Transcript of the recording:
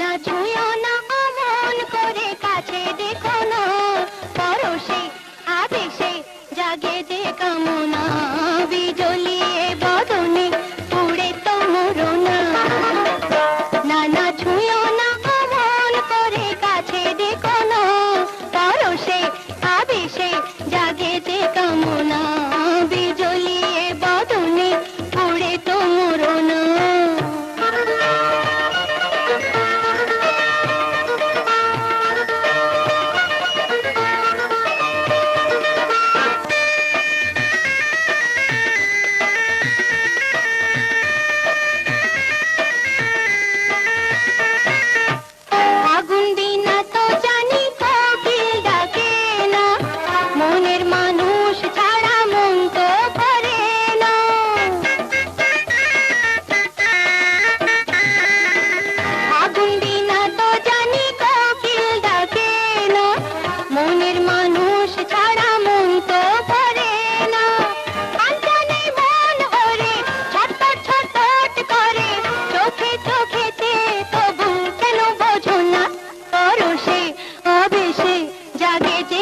না ছুঁয়ো না অমন করে কাছে দেখো না পরশে আবেশে জাগে যে কামনা смотреть